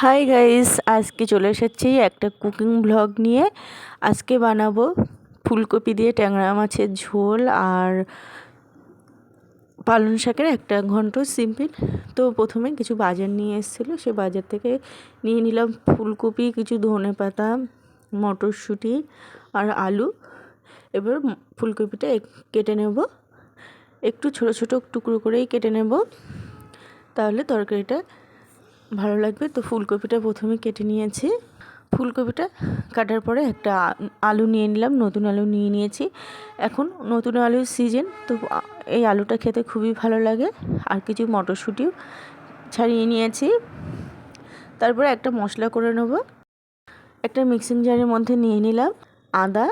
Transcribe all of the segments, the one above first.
Hi guys আজকে চলে এসেছি একটা কুকিং ব্লগ নিয়ে। আজকে বানাবো ফুলকপি দিয়ে ট্যাংরা মাছের ঝোল আর পালং শাকের একটা ঘন্ট, সিম্পল। তো প্রথমে কিছু বাজার নিয়ে এসেছিল, সে বাজার থেকে নিয়ে নিলাম ফুলকপি, কিছু ধনে পাতা, মটরশুঁটি আর আলু। এবার ফুলকপিটা কেটে নেব। একটু ছোট ছোট টুকরো করেই কেটে নেব। তাহলে তরকারিটা ভালো লাগবে। তো ফুলকপিটা প্রথমে কেটে নিয়েছি। ফুলকপিটা কাটার পরে একটা আলু নিয়ে নিলাম, নতুন আলু নিয়ে নিয়েছি। এখন নতুন আলুর সিজন তো এই আলুটা খেতে খুবই ভালো লাগে। আর কিছু মটরশুঁটিও ছাড়িয়ে নিয়েছি। তারপরে একটা মশলা করে নেব। একটা মিক্সিং জারের মধ্যে নিয়ে নিলাম আদা।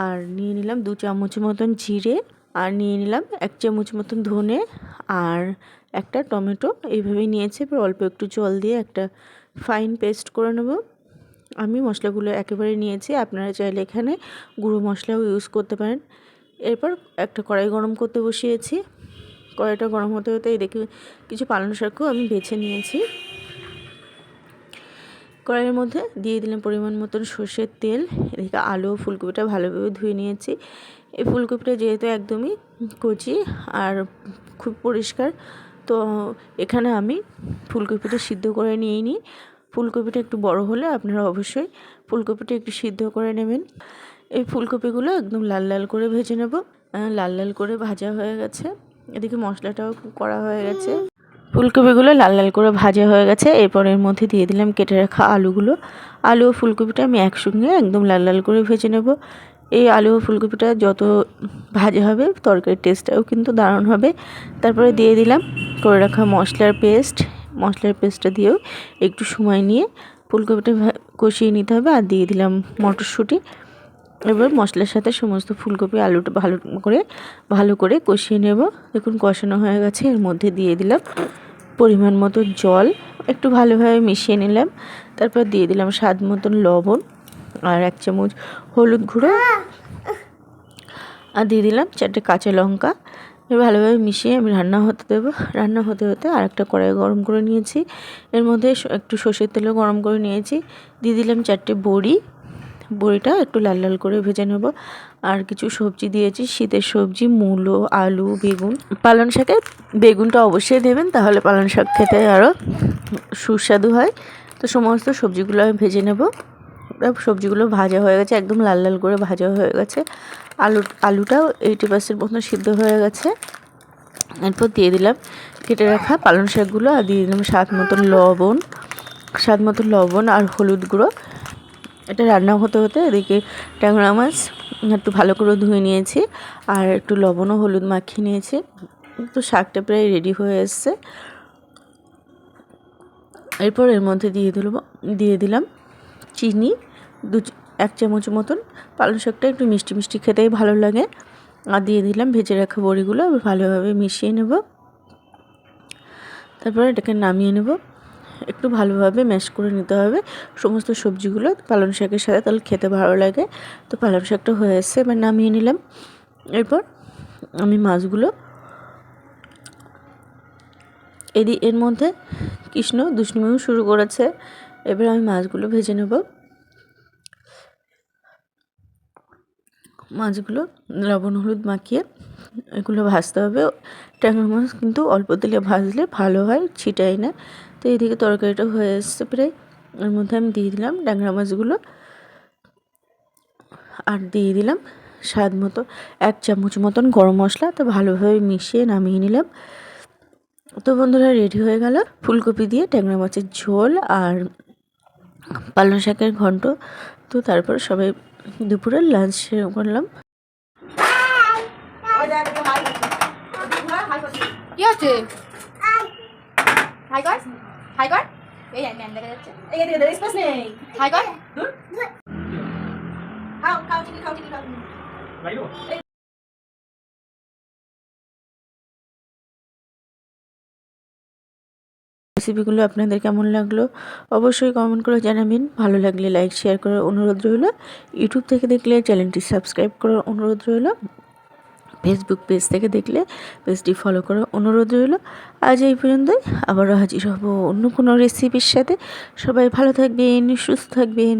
আর নিয়ে নিলাম দু চামচ মতন জিরে। আর নিয়ে নিলাম এক চামচ মতন ধনে আর একটা টমেটো। এইভাবেই নিয়েছি, এবার অল্প একটু জল দিয়ে একটা ফাইন পেস্ট করে নেব। আমি মশলাগুলো একেবারে নিয়েছি, আপনারা চাইলে এখানে গুঁড়ো মশলাও ইউজ করতে পারেন। এরপর একটা কড়াই গরম করতে বসিয়েছি। কড়াইটা গরম হতে হতে দেখি কিছু পালং শাকও আমি বেছে নিয়েছি। কড়াইয়ের মধ্যে দিয়ে দিলাম পরিমাণ মতন সর্ষের তেল, এদিকে আলু ফুলকপিটা ভালোভাবে ধুয়ে নিয়েছি। এই ফুলকপিটা যেহেতু একদমই কচি আর খুব পরিষ্কার, তো এখানে আমি ফুলকপিটা সিদ্ধ করে নিয়ে নিই। ফুলকপিটা একটু বড় হলে আপনারা অবশ্যই ফুলকপিটা একটু সিদ্ধ করে নেবেন। এই ফুলকপিগুলো একদম লাল লাল করে ভেজে নেব। লাল লাল করে ভাজা হয়ে গেছে। এদিকে মশলাটাও করা হয়ে গেছে। ফুলকপিগুলো লাল লাল করে ভাজা হয়ে গেছে। এরপর এর মধ্যে দিয়ে দিলাম কেটে রাখা আলুগুলো। আলু ও ফুলকপিটা আমি একসঙ্গে একদম লাল লাল করে ভেজে নেব। এই আলু ফুলকপিটা যত ভাজা হবে, তরকারির টেস্টটাও কিন্তু দারুণ হবে। তারপরে দিয়ে দিলাম করে রাখা মশলার পেস্ট মশলার পেস্টটা দিয়েও একটু সময় নিয়ে ফুলকপিটা কষিয়ে নিতে হবে আর দিয়ে দিলাম মটরশুঁটি। এবার মশলার সাথে সমস্ত ফুলকপি আলুটা ভালো করে ভালো করে কষিয়ে নেব। দেখুন কষানো হয়ে গেছে, এর মধ্যে দিয়ে দিলাম পরিমাণ মতো জল। একটু ভালোভাবে মিশিয়ে নিলাম। তারপর দিয়ে দিলাম স্বাদ মতন লবণ। আর এক চামচ হলুদ গুঁড়ো। আর দিয়ে দিলাম চারটে কাঁচা লঙ্কা। এবার ভালোভাবে মিশিয়ে আমি রান্না হতে দেবো। রান্না হতে হতে আর একটা কড়াই গরম করে নিয়েছি। এর মধ্যে একটু সর্ষের তেলও গরম করে নিয়েছি। দিয়ে দিলাম চারটে বড়ি। বড়িটা একটু লাল লাল করে ভেজে নেব। আর কিছু সবজি দিয়েছি। শীতের সবজি, মূলো, আলু, বেগুন। পালং শাকে বেগুনটা অবশ্যই দেবেন, তাহলে পালং শাক খেতে আরও সুস্বাদু হয়। তো সমস্ত সবজিগুলো আমি ভেজে নেব। সবজিগুলো ভাজা হয়ে গেছে, একদম লাল লাল করে ভাজা হয়ে গেছে। আলু, আলুটাও এইটি পার্সেন্ট মতন সিদ্ধ হয়ে গেছে। এরপর দিয়ে দিলাম কেটে রাখা পালং শাকগুলো আর দিয়ে দিলাম স্বাদ মতন লবণ, স্বাদ মতন লবণ আর হলুদ গুঁড়ো। এটা রান্না হতে হতে এদিকে ট্যাংরা মাছ একটু ভালো করে ধুয়ে নিয়েছি আর একটু লবণ ও হলুদ মাখিয়ে নিয়েছি। তো শাকটা প্রায় রেডি হয়ে এসছে। এরপর এর মধ্যে দিয়ে দিল দিয়ে দিলাম চিনি। দু এক চামচ মতন পালং শাকটা একটু মিষ্টি মিষ্টি খেতেই ভালো লাগে। আর দিয়ে দিলাম ভেজে রাখা বড়িগুলো ভালোভাবে মিশিয়ে নেব। তারপরে এটাকে নামিয়ে নেব। একটু ভালোভাবে ম্যাশ করে নিতে হবে। সমস্ত সবজিগুলো পালং শাকের সাথে, তাহলে খেতে ভালো লাগে। তো পালং শাকটা হয়ে এসছে, এবার নামিয়ে নিলাম। এরপর আমি মাছগুলো এদি, এর মধ্যে কৃষ্ণ দুষ্ণুমিও শুরু করেছে। এবার আমি মাছগুলো ভেজে নেব। মাছগুলো লবণ, হলুদ মাখিয়ে এগুলো ভাজতে হবে। ট্যাংরা মাছ কিন্তু অল্প তেলে ভাজলে ভালো হয় ছিটাই না। তো এইদিকে তরকারিটা হয়ে এসছে প্রায়। এর মধ্যে আমি দিয়ে দিলাম ট্যাংরা মাছগুলো। আর দিয়ে দিলাম স্বাদ মতো এক চামচ মতন গরম মশলা। তো ভালোভাবে মিশিয়ে নামিয়ে নিলাম। তো বন্ধুরা, রেডি হয়ে গেল ফুলকপি দিয়ে ট্যাংরা মাছের ঝোল আর পালং শাকের ঘন্ট। তো তারপর সবাই দুপুরের লাঞ্চ করলাম। কি হচ্ছে? হাই কর হাই কর এই ম্যাম দেখা যাচ্ছে। এই এদিকে দাঁড়িয়ে স্পেস নেই। হাই কর খাও খাও চিনি খাও চিনি খাও। রেসিপিগুলো আপনাদের কেমন লাগল, অবশ্যই কমেন্ট করে জানাবেন। ভালো লাগলে লাইক শেয়ার করার অনুরোধ রইল। ইউটিউব থেকে দেখলে চ্যানেলটি সাবস্ক্রাইব করার অনুরোধ রইল। ফেসবুক পেজ থেকে দেখলে পেজটি ফলো করার অনুরোধ রইল। আজ এই পর্যন্তই, আবারও হাজির হব অন্য কোনো রেসিপির সাথে। সবাই ভালো থাকবেন, সুস্থ থাকবেন।